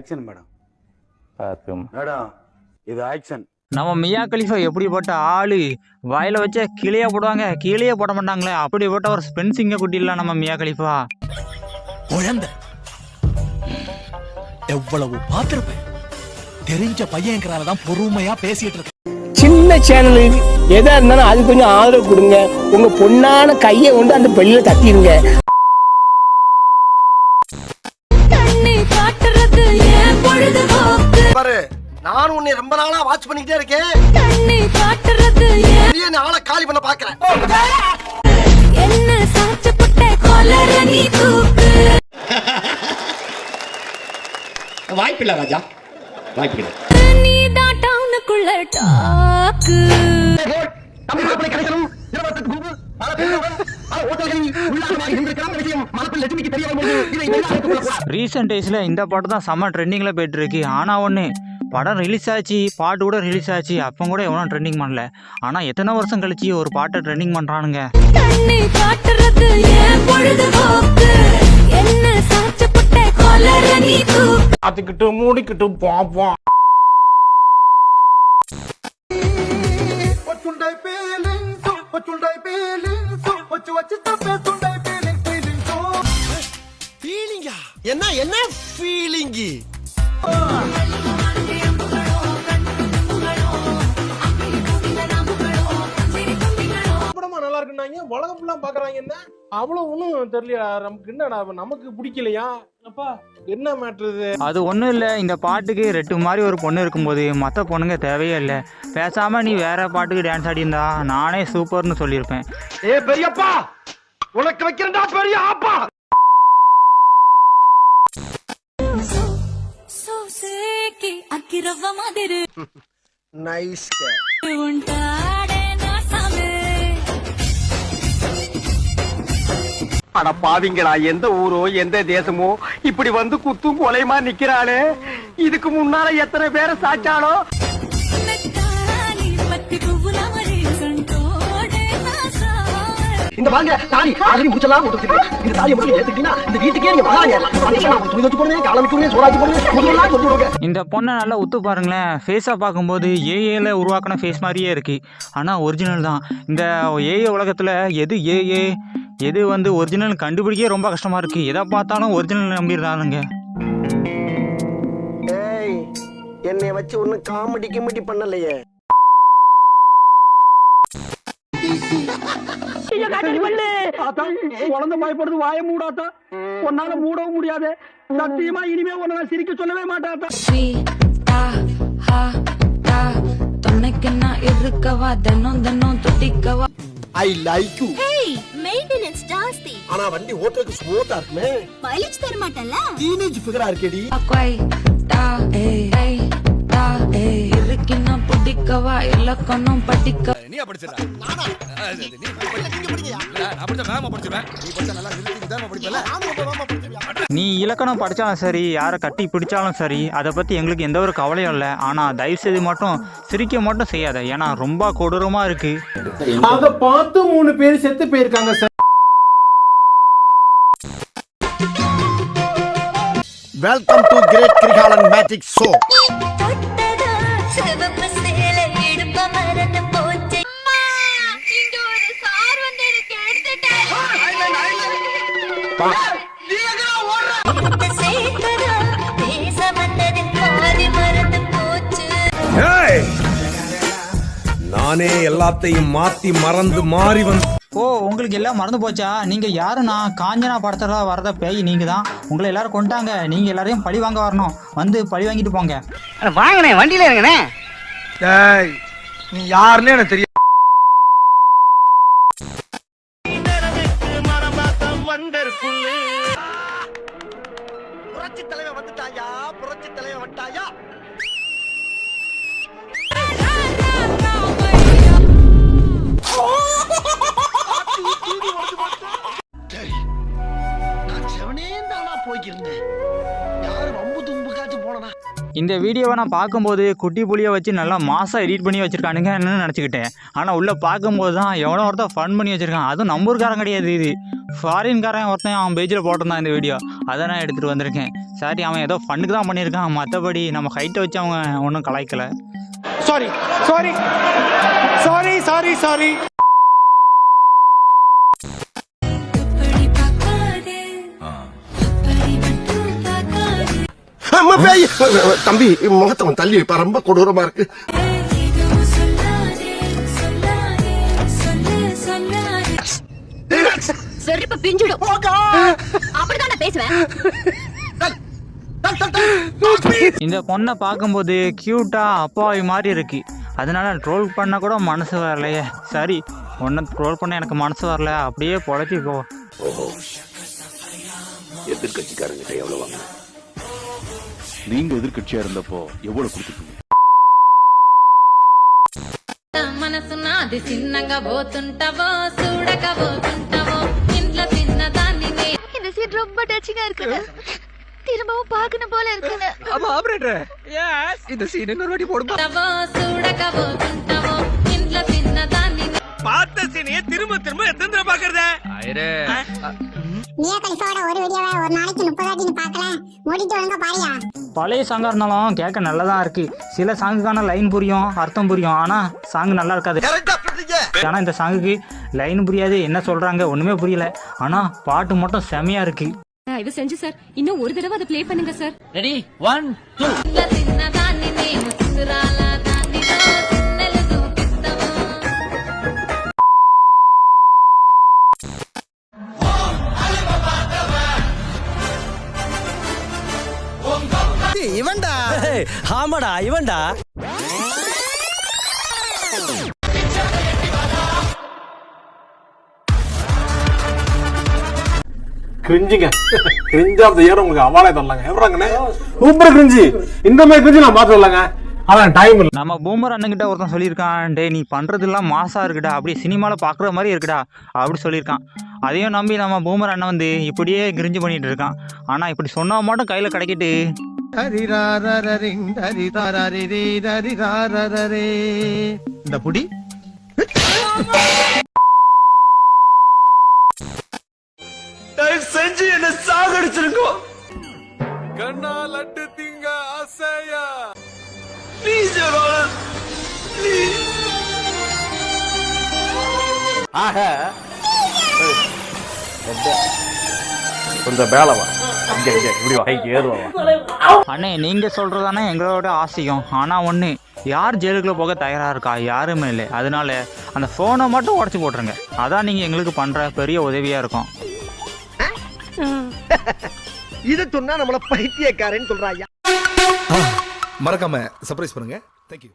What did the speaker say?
Action madam. பார்க்கும் madam இது action. நம்ம மியா கலிஃபா எப்படிப்பட்ட ஆளு? வாயில வச்ச கீழே போடுவாங்க. கீழே போட மாட்டாங்களே. அப்படிப்பட்ட ஒரு ஸ்பென்சிங்க குட்டி இல்ல நம்ம மியா கலிஃபா. குழந்தை எவ்வளவு பார்த்திருப்பேன். தெரிஞ்ச பையன்கிறால தான் பொறுமையா பேசிட்டு இருக்க சின்ன சேனல் எதா இருந்தாலும் அது கொஞ்சம் ஆதரவு கொடுங்க. உங்க பொண்ணான கையை கொண்டு அந்த பெல்லில தட்டிடுங்க. நான் உன்னை ரொம்ப நாளா வாட்ச் பண்ணிக்கிட்டே இருக்கேன். கண்ணை காட்டுறது நீ என்ன ஆளை காலி பண்ண பாக்குறேன் என்ன சாச்சப்பட்ட கொலர நீ தூக்கு வாய்ப்பில்லை ராஜா. வாய்ப்பில்லை நீ தான் டவுனுக்குள்ள டாக்கு. கிடைக்கணும். இருபத்தெட்டு ரீசெண்ட் டேஸில் இந்த பாட்டு தான் செம்ம ட்ரெண்டிங்கில் போயிட்டு இருக்கு. ஆனால் ஒன்று படம் ரிலீஸ் ஆச்சு பாட்டு கூட ரிலீஸ் ஆச்சு. அப்போ கூட எவ்வளோ ட்ரெண்டிங் பண்ணல. ஆனால் எத்தனை வருஷம் கழிச்சு ஒரு பாட்டை ட்ரெண்டிங் பண்ணுறானுங்க கண்ணை காட்டுறது ஏன் பொழுதுபோக்கு. என்ன சாச்சப்பட்ட பண்ணாங்க உலகம் ஃபுல்லா பாக்குறாங்கன்னா அவ்வளவு ஒண்ணும் தெரியல நமக்கு என்ன நமக்கு பிடிக்கலையா? என்ன மேட்ரு அது ஒண்ணும் இல்ல இந்த பாட்டுக்கு ரெட்டு மாதிரி ஒரு பொண்ணு இருக்கும்போது மத்த பொண்ணுங்க தேவையே இல்லை. பேசாம நீ வேற பாட்டுக்கு டான்ஸ் ஆடியிருந்தா நானே சூப்பர்னு சொல்லியிருப்பேன். ஏ பெரியப்பா! உனக்கு வைக்கிறா பெரிய ஆப்பா! நைஸ் உண்டா அட பாவிங்களா எந்த ஊரோ எந்த தேசமோ இப்படி வந்து குத்தும் கொலையுமா நிக்கிறாளே? இதுக்கு முன்னால எத்தனை பேரை சாச்சாலோ இந்த பாருங்க தாலி. ஆல்ரெடி முடிச்சலாம் கொடுத்துருக்கு இந்த தாலியை மட்டும் ஏத்துக்கிட்டீங்கன்னா இந்த வீட்டுக்கே நீங்க மகாராஜா நான் துணி வச்சு போடுங்க காலம் போடுங்க சோறாச்சு போடுங்க முதல்லாம் விடுங்க இந்த பொண்ணை நல்லா உத்து பாருங்களேன். ஃபேஸாக பார்க்கும்போது ஏஏல உருவாக்கின ஃபேஸ் மாதிரியே இருக்குது ஆனால் ஒரிஜினல் தான். இந்த ஏஏ உலகத்தில் எது ஏஏ எது வந்து ஒரிஜினல் கண்டுபிடிக்கவே ரொம்ப கஷ்டமாக இருக்குது எதை பார்த்தாலும் ஒரிஜினல் நம்பிடுறானுங்க. ஏய் என்னை வச்சு ஒன்னும் காமெடி கிமெடி பண்ணலையே. குழந்தை பயப்படுது வாய உன்னால மூடவும் முடியாது. சத்தியமா இனிமே உன்னை சிரிக்க சொல்லவே மாட்டாத்தா துணைக்கு நான் இருக்கவா? தினம் தினம் துடிக்கவா? I like you hey maintenance ஜாஸ்தி. ஆனா வண்டி ஓட்டறதுக்கு ஸ்மூத்தா இருக்குமே. மைலேஜ் தர மாட்டல டீனேஜ் ஃபிகரா இருக்கேடி. அக்வை டா ஏ டா ஏ இருக்கنا பிடிக்கவா? இலக்கணம் படிக்க நீ படிச்சிடா நானா? நீ நான் படிச்ச படிச்சா நல்லா நிறுத்தி படிப்பல இலக்கணம் படித்தாலும் சரி யாரை கட்டி பிடிச்சாலும் சரி அதை பற்றி எங்களுக்கு எந்த ஒரு கவலையும் இல்லை. ஆனால் தயவுசெய்து மட்டும் சிரிக்க மட்டும் செய்யாத. ஏன்னா ரொம்ப கொடூரமாக இருக்குது அத பார்த்து மூணு பேர் செத்து போயிருக்காங்க sir welcome to great Kirikalan magic show நானே எல்லாத்தையும் மாத்தி மறந்து மாறி வந்து ஓ உங்களுக்கு எல்லாம் மறந்து போச்சா? நீங்கள் யாருண்ணா காஞ்சனா படத்தில் வரத பேய் நீங்கள் தான் உங்களை எல்லாரும் கொண்டாங்க நீங்கள் எல்லாரையும் பழி வாங்க வரணும். வந்து பழி வாங்கிட்டு போங்க. வாங்கினேன் வண்டியில இருங்கண்ணே. நீ யாருன்னு எனக்கு தெரியும் தலைவன் வந்துட்டாயா? புரட்சி தலைவன் வந்துட்டாயா? இந்த வீடியோவை நான் பார்க்கும்போது குட்டி புளியை வச்சு நல்லா மாசாக எடிட் பண்ணி வச்சுருக்கானுங்கன்னு நினச்சிக்கிட்டேன். ஆனால் உள்ளே பார்க்கும்போது தான் எவ்வளோ ஒருத்தர் ஃபன் பண்ணி வச்சுருக்கான். அதுவும் நம்பூர்காரன் கிடையாது இது. ஃபாரின்காரன் ஒருத்தன் அவன் பேஜில் போட்டிருந்தான் இந்த வீடியோ அதை நான் எடுத்துகிட்டு வந்திருக்கேன். சரி அவன் ஏதோ ஃபண்டுக்கு தான் பண்ணியிருக்கான். மற்றபடி நம்ம ஹைட்டை வச்சு அவங்க ஒன்றும் கலாய்க்கலை. Sorry sorry sorry sorry sorry தம்பி முகத்தவன் தள்ளி வைப்பா. ரொம்ப கொடூரமா இருக்கு. செருப்பு பிஞ்சிடும் அப்படிதான் நான் பேசுவேன் இந்த பொண்ணை பார்க்கும்போது க்யூட்டாக அப்பாவி மாதிரி இருக்கு அதனால ட்ரோல் பண்ண கூட மனசு வரலையே சரி ஒன்றை ட்ரோல் பண்ண எனக்கு மனசு வரல அப்படியே பொழைச்சி போ எதிர்கட்சிக்காரங்க எவ்வளவு வாங்க நீங்க எதிர்கட்சியா இருந்தப்போ எவ்வளவு கொடுத்துருக்கீங்க మనసు నాది చిన్నగా పోతుంటావో చూడక ரொம்ப டச்சிங்கா இருக்குது. திரும்பவும் பார்க்கணும் போல இருக்குது. அப்ப ஆபரேட்டர் எஸ் இந்த சீன் இன்னொரு வாட்டி போடுமா? பார்த்த சீனையே திரும்ப திரும்ப எத்தனை பாக்குறத ஐரே பழைய சாங்கா இருந்தாலும் கேட்க நல்லதா இருக்கு. சில சாங்குக்கான லைன் புரியும் அர்த்தம் புரியும். ஆனா சாங் நல்லா இருக்காது. ஆனா இந்த சாங்குக்கு லைன் புரியாது என்ன சொல்றாங்க? ஒன்றுமே புரியல. ஆனால் பாட்டு மட்டும் செமையாக இருக்குது தயவு செஞ்சு சார். இன்னும் ஒரு தடவை அதை ப்ளே பண்ணுங்க சார். ரெடி ஒன் டூ இவன்டா. ஆமாடா இவன்டா. கிரிஞ்சுங்க. கிரிஞ்ச் ஆஃப் த இயர் உங்களுக்கு அவார்டே தரலாங்க. எவ்வளோங்கண்ணே சூப்பர் கிரிஞ்சு. இந்த மாதிரி கிரிஞ்சு நான் பார்த்து வரலாங்க அதான் டைம் இல்லை. நம்ம பூமர் அண்ணன்கிட்ட ஒருத்தன் சொல்லியிருக்கான் டே நீ பண்ணுறதெல்லாம் மாசாக இருக்குடா. அப்படியே சினிமாவில் பார்க்குற மாதிரி இருக்குடா. அப்படி சொல்லியிருக்கான். அதையும் நம்பி நம்ம பூமர் அண்ணன் வந்து இப்படியே கிரிஞ்சு பண்ணிட்டு இருக்கான். ஆனால் இப்படி சொன்னா மட்டும் கையில் கிடைக்கிட்டு இந்த புடி. சாகடிச்சிருக்கோம் கண்ணா லட்டு திங்க ஆசையா? ப்ளீஸ் ஆக கொஞ்சம் மேல வா. இங்க இங்க இப்படி வா. ஹைக்கு ஏறுவா அண்ணே நீங்கள் சொல்கிறதானே எங்களோட ஆசையும். ஆனால் ஒன்று யார் ஜெயிலுக்குள்ளே போக தயாராக இருக்கா? யாருமே இல்லை. அதனால அந்த ஃபோனை மட்டும் உடச்சி போட்டுருங்க. அதான் நீங்கள் எங்களுக்கு பண்ணுற பெரிய உதவியாக இருக்கும். இத சொன்னா நம்மள பைத்தியக்காரன்னு சொல்றாயா மறக்காம சர்ப்ரைஸ் பண்ணுங்க. தேங்க்யூ